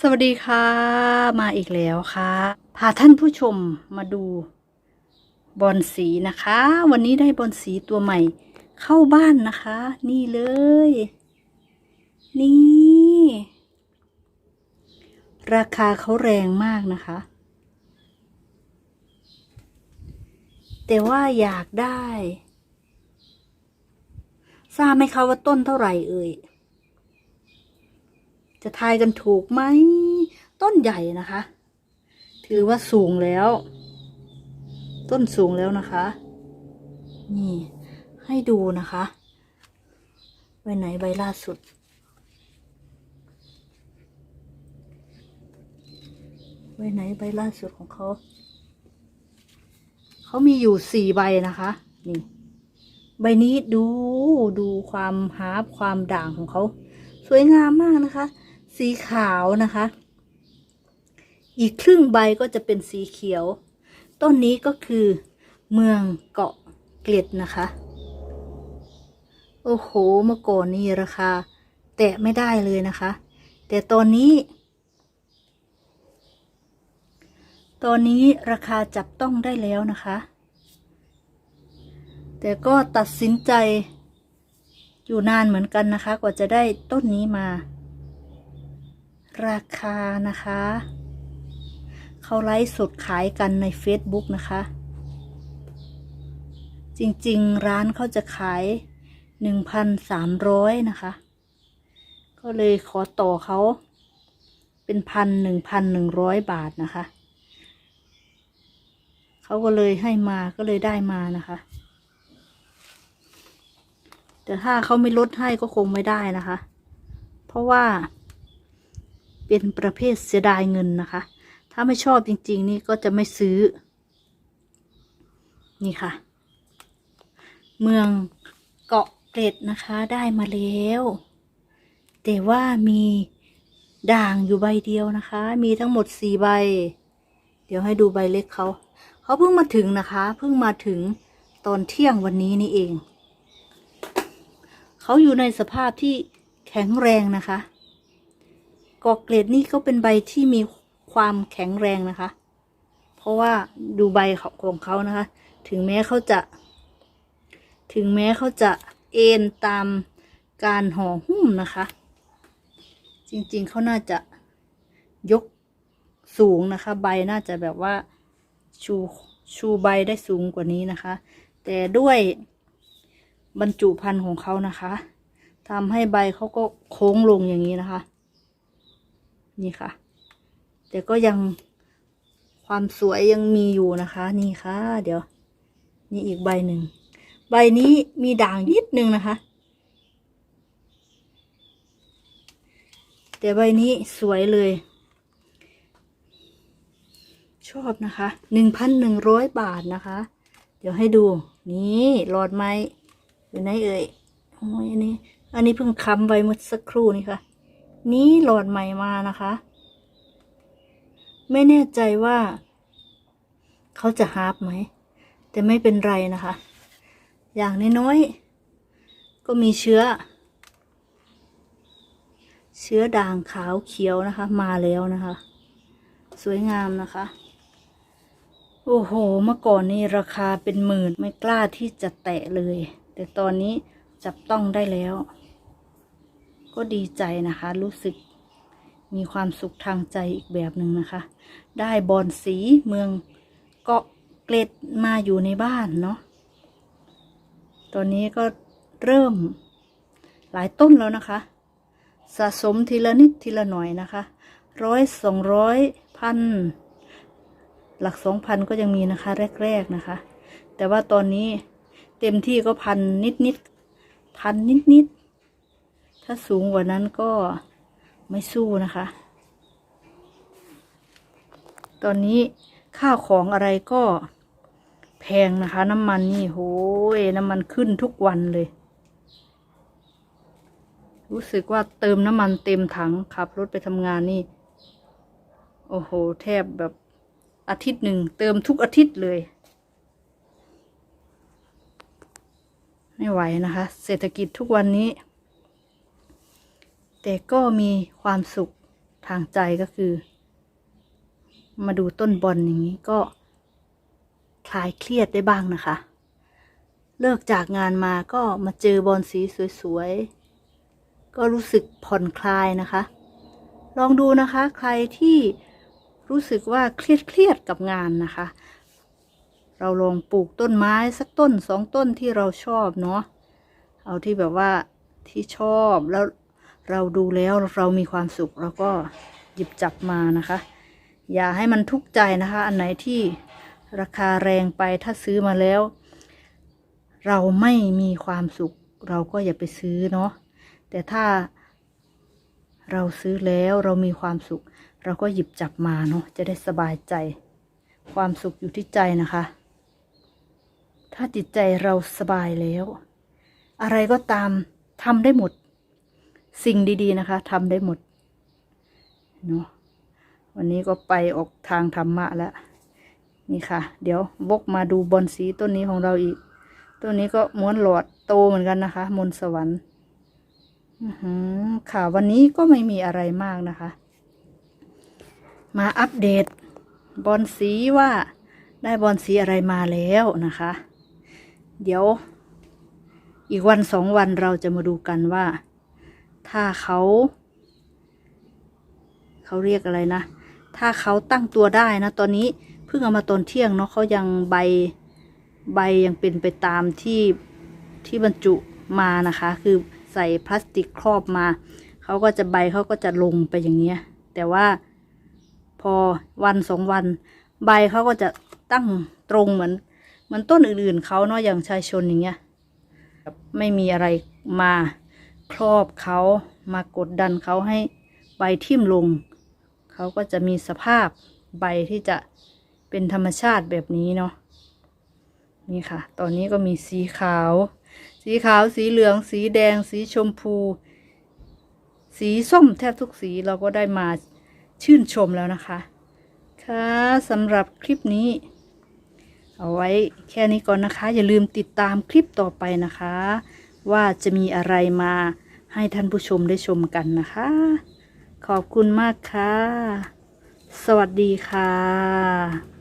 สวัสดีค่ะ มาอีกแล้วค่ะ พาท่านผู้ชมมาดูบอลสีนะคะ วันนี้ได้บอลสีตัวใหม่ เข้าบ้านนะคะ นี่เลย นี่ ราคาเขาแรงมากนะคะ แต่ว่าอยากได้ทราบไหมคะว่าต้นเท่าไหร่เอ่ย จะทายกันถูกไหม ต้นใหญ่นะคะ ถือว่าสูงแล้ว ต้นสูงแล้วนะคะ นี่ให้ดูนะคะใบไหนใบล่าสุด ใบไหนใบล่าสุดของเขา เขามีอยู่สี่ใบนะคะ นี่ใบนี้ดูดูความฮาร์ปความด่างของเขา สวยงามมากนะคะ สีขาวนะคะ อีกครึ่งใบก็จะเป็นสีเขียว ต้นนี้ก็คือเมืองเกาะเกล็ดนะคะ โอ้โหเมื่อก่อนนี่ราคา แตะไม่ได้เลยนะคะ แต่ตอนนี้ ตอนนี้ราคาจับต้องได้แล้วนะคะ แต่ก็ตัดสินใจอยู่นานเหมือนกันนะคะ กว่าจะได้ต้นนี้มา ราคานะคะเขาไลฟ์สดขายกันใน Facebook นะคะ จริงๆร้านเขาจะขาย 1,300 นะคะ ก็เลยขอต่อเขาเป็นพันหนึ่งพันหนึ่งร้อยบาทนะคะ เขาก็เลยให้มาก็เลยได้มานะคะ แต่ถ้าเขาไม่ลดให้ก็คงไม่ได้นะคะ เพราะว่า เป็นประเภทเสียดายเงินนะคะ ถ้าไม่ชอบจริง ๆ นี่ก็จะไม่ซื้อ นี่ค่ะ เมืองเกาะเกร็ดนะคะได้มาแล้ว แต่ว่ามีด่างอยู่ใบเดียวนะคะ มีทั้งหมดสี่ใบ เดี๋ยวให้ดูใบเล็กเขา เขาเพิ่งมาถึงนะคะ เพิ่งมาถึงตอนเที่ยงวันนี้นี่เอง เขาอยู่ในสภาพที่แข็งแรงนะคะ กอกเกรดนี่ก็เป็นใบที่มีความแข็งแรงนะคะ เพราะว่าดูใบของเขานะคะ ถึงแม้เขาจะ ถึงแม้เขาจะเอ็นตามการห่อหุ้มนะคะ จริงๆเขาน่าจะยกสูงนะคะ ใบน่าจะแบบว่าชูชูใบได้สูงกว่านี้นะคะ แต่ด้วยบรรจุพันธุ์ของเขานะคะทำให้ใบเขาก็โค้งลงอย่างนี้นะคะ นี่ค่ะ แต่ก็ยังความสวยยังมีอยู่นะคะ นี่ค่ะ เดี๋ยว นี่อีกใบหนึ่ง ใบนี้มีด่างนิดนึงนะคะ แต่ใบนี้สวยเลย ชอบนะคะหนึ่งพันหนึ่งร้อยบาทนะคะ เดี๋ยวให้ดู นี่หลอดไม้อยู่ไหนเอ่ยโอ้ยอันนี้ อันนี้เพิ่งค้ำไว้เมื่อสักครู่นี่ค่ะ นี่หลอดใหม่มานะคะ ไม่แน่ใจว่า เขาจะฮาร์ปไหม แต่ไม่เป็นไรนะคะ อย่างน้อยๆก็มีเชื้อ เชื้อด่างขาวเขียวนะคะ มาแล้วนะคะ สวยงามนะคะ โอ้โห เมื่อก่อนนี่ราคาเป็นหมื่นไม่กล้าที่จะแตะเลย แต่ตอนนี้จับต้องได้แล้ว ก็ดีใจนะคะ รู้สึกมีความสุขทางใจอีกแบบหนึ่งนะคะ ได้บอลสีเมืองเกาะเกร็ดมาอยู่ในบ้านเนาะตอนนี้ก็เริ่มหลายต้นแล้วนะคะ สะสมทีละนิดทีละหน่อยนะคะร้อยสองร้อยพันหลักสองพันก็ยังมีนะคะ แรก ๆนะคะ แต่ว่าตอนนี้เต็มที่ก็พันนิดๆพันนิดๆ ถ้าสูงกว่านั้นก็ไม่สู้นะคะ ตอนนี้ข้าวของอะไรก็แพงนะคะ น้ำมันนี่โหยน้ำมันขึ้นทุกวันเลย รู้สึกว่าเติมน้ำมันเต็มถังขับรถไปทำงานนี่ โอ้โห แทบแบบอาทิตย์หนึ่งเติมทุกอาทิตย์เลย ไม่ไหวนะคะ เศรษฐกิจทุกวันนี้ แต่ก็มีความสุขทางใจก็คือ มาดูต้นบอลอย่างนี้ก็คลายเครียดได้บ้างนะคะ เลิกจากงานมาก็มาเจอบอลสีสวยๆ ก็รู้สึกผ่อนคลายนะคะ ลองดูนะคะ ใครที่รู้สึกว่าเครียดเครียดๆกับงานนะคะ เราลองปลูกต้นไม้สักต้นสองต้นที่เราชอบเนาะ เอาที่แบบว่าที่ชอบแล้ว เราดูแล้วเรามีความสุขเราก็หยิบจับมานะคะ อย่าให้มันทุกข์ใจนะคะ อันไหนที่ราคาแรงไปถ้าซื้อมาแล้ว เราไม่มีความสุข เราก็อย่าไปซื้อเนาะแต่ถ้าเราซื้อแล้วเรามีความสุข เราก็หยิบจับมาเนาะจะได้สบายใจ ความสุขอยู่ที่ใจนะคะ ถ้าจิตใจเราสบายแล้ว อะไรก็ตามทำได้หมด สิ่งดีๆนะคะทำได้หมดเนาะวันนี้ก็ไปออกทางธรรมะแล้ว นี่ค่ะ เดี๋ยวบกมาดูบอนสีต้นนี้ของเราอีก ต้นนี้ก็ม้วนหลอดโตเหมือนกันนะคะ มนสวรรค์อื้อหือค่ะวันนี้ก็ไม่มีอะไรมากนะคะ มาอัปเดตบอนสีว่าได้บอนสีอะไรมาแล้วนะคะ เดี๋ยวอีกวันสองวันเราจะมาดูกันว่า ถ้าเขา เขาเรียกอะไรนะ ถ้าเขาตั้งตัวได้นะ ตอนนี้เพิ่งเอามาตอนเที่ยงเนาะเขายังใบใบยังเป็นไปตามที่ที่บรรจุมานะคะ คือใส่พลาสติกครอบมาเขาก็จะใบเขาก็จะลงไปอย่างเงี้ย แต่ว่าพอวันสองวัน ใบเขาก็จะตั้งตรงเหมือนเหมือนต้นอื่นๆเขาเนาะอย่างชายชนอย่างเงี้ยไม่มีอะไรมา ครอบเขามากดดันเขาให้ใบทิ่มลง เขาก็จะมีสภาพใบที่จะเป็นธรรมชาติแบบนี้เนาะนี่ค่ะ ตอนนี้ก็มีสีขาว สีขาวสีเหลือง สีแดง สีชมพู สีส้มแทบทุกสีเราก็ได้มาชื่นชมแล้วนะคะ ค่ะสำหรับคลิปนี้ เอาไว้แค่นี้ก่อนนะคะ อย่าลืมติดตามคลิปต่อไปนะคะ ว่าจะมีอะไรมาให้ท่านผู้ชมได้ชมกันนะคะ ขอบคุณมากค่ะ สวัสดีค่ะ